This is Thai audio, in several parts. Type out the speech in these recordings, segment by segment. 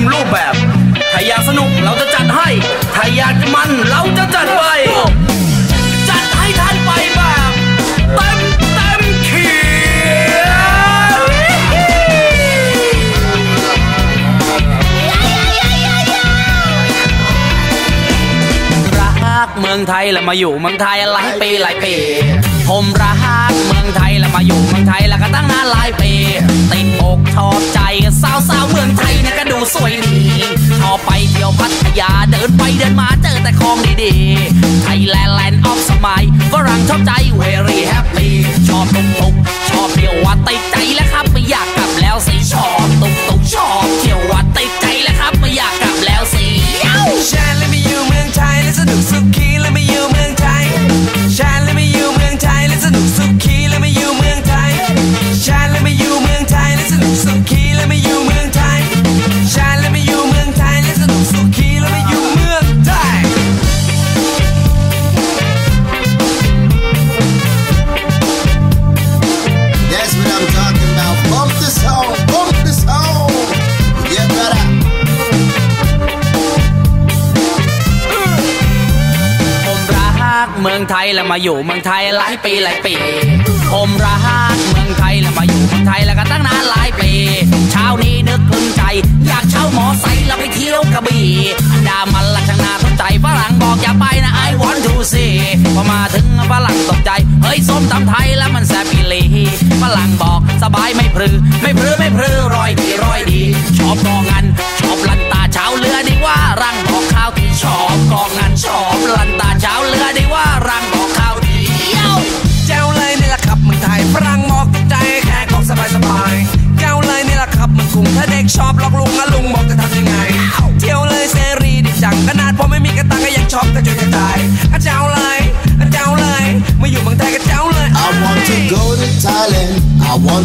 มรูปแบบ ถ้าอยากสนุกเราจะจัดให้ ถ้าอยากมันเราจะจัดไป จัดให้ท่านไปแบบเต็มเต็มขีดรักเมืองไทยแล้มาอยู่เมืองไทยหลายปีหลายปี ผมรักเมืองไทยแล้วมาอยู่เมืองไทยแล้วก็ตั้งนานหลายปี ติดอกชอบใจสาวสาวๆเมืองไทยเนี่ยก็ดูสวยดีชอบไปเที่ยวพัทยาเดินไปเดินมาเจอแต่ของดีๆไทยแลนด์แลนด์ออฟสมัยฝรั่งชอบใจ very happy ชอบตุกตุกชอบเที่ยววัดติดใจแล้วครับไม่อยากกลับแล้วสิชอบ about. Bump the song, bump the song. Yeah, brother. ผมรักเมืองไทยแล้วมาอยู่เมืองไทยหลายปีหลายปี ผมรักเมืองไทยแล้วมาอยู่เมืองไทยแล้วก็ตั้งนานหลายปี เช้านี้นึกพึงใจ อยากเช่าหมอไซค์แล้วไปเที่ยวกระบี่อันดามันละช่างนาสนใจฝรั่งบอกอย่าไปนะ I want to see บา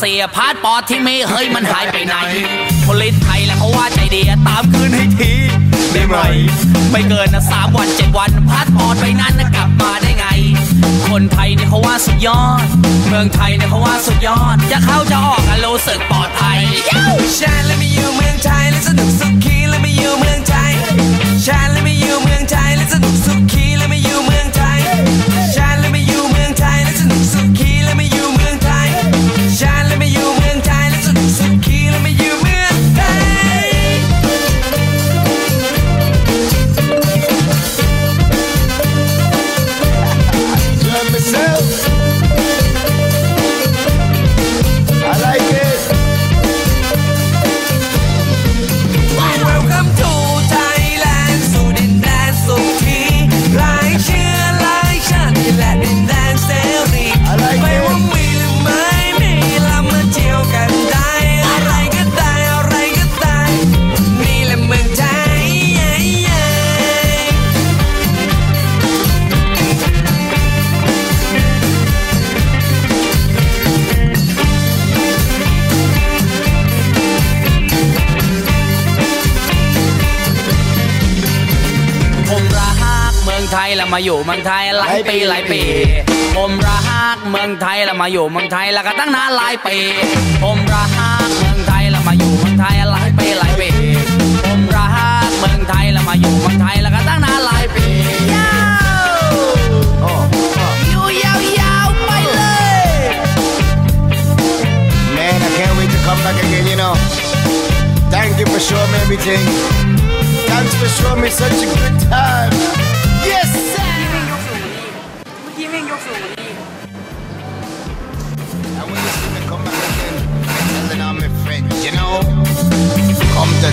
เสียพาสปอร์ตที่มีเฮ้ยมันหายไปไหนพลิตไทยแล้วเขาว่าใจดีตามคืนให้ทีได้ไหมไม่เกินนะสามวันเจ็ดวันพาสปอร์ตไปนั้นนะกลับมาได้ไง คนไทยเนี่ยเขาว่าสุดยอด เมืองไทยเนี่ยเขาว่าสุดยอด จะเข้าจะออกอะรู้สึกปลอดภัยชาและไม่อยู่เมืองไทยและสนุกสุขีและไม่ เมืองไทยแล้วมาอยู่เมืองไทยหลายปีหลายปี ผมรักเมืองไทยแล้วมาอยู่เมืองไทยแล้วก็ตั้งนานหลายปี ผมรักเมืองไทยแล้วมาอยู่เมืองไทยหลายปีหลายปี ผมรักเมืองไทยแล้วมาอยู่เมืองไทยแล้วก็ตั้งนานหลายปียาว Oh, oh. อยู่ยาวๆไปเลย Man, I can't wait to come back again, you know. Thank you for showing me everything. Thanks for showing me such a good time.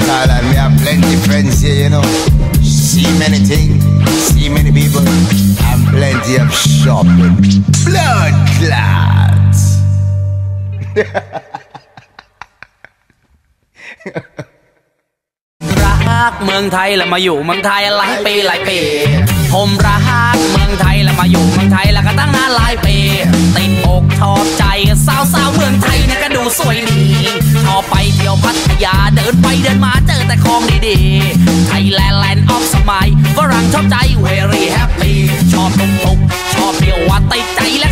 Thailand, we have plenty friends here, you know. See many things, see many people, and plenty of shopping. Blood clots. รักเมืองไทยแล้วมาอยู่เมืองไทยหลายปีหลายปี ผมรักเมืองไทยแล้วมาอยู่เมืองไทยแล้วก็ตั้งนานหลายปี ติดอกชอบใจสาวสาวเมืองไทยนี่ยก็ดูสวยดี ไปเที่ยวพัทยาเดินไปเดินมาเจอแต่ของดีๆไทยแลนด์แลนด์ออฟสมัยฝรั่งชอบใจเวรี่แฮปปี้ชอบตุกตุกชอบเที่ยววัดติดใจและ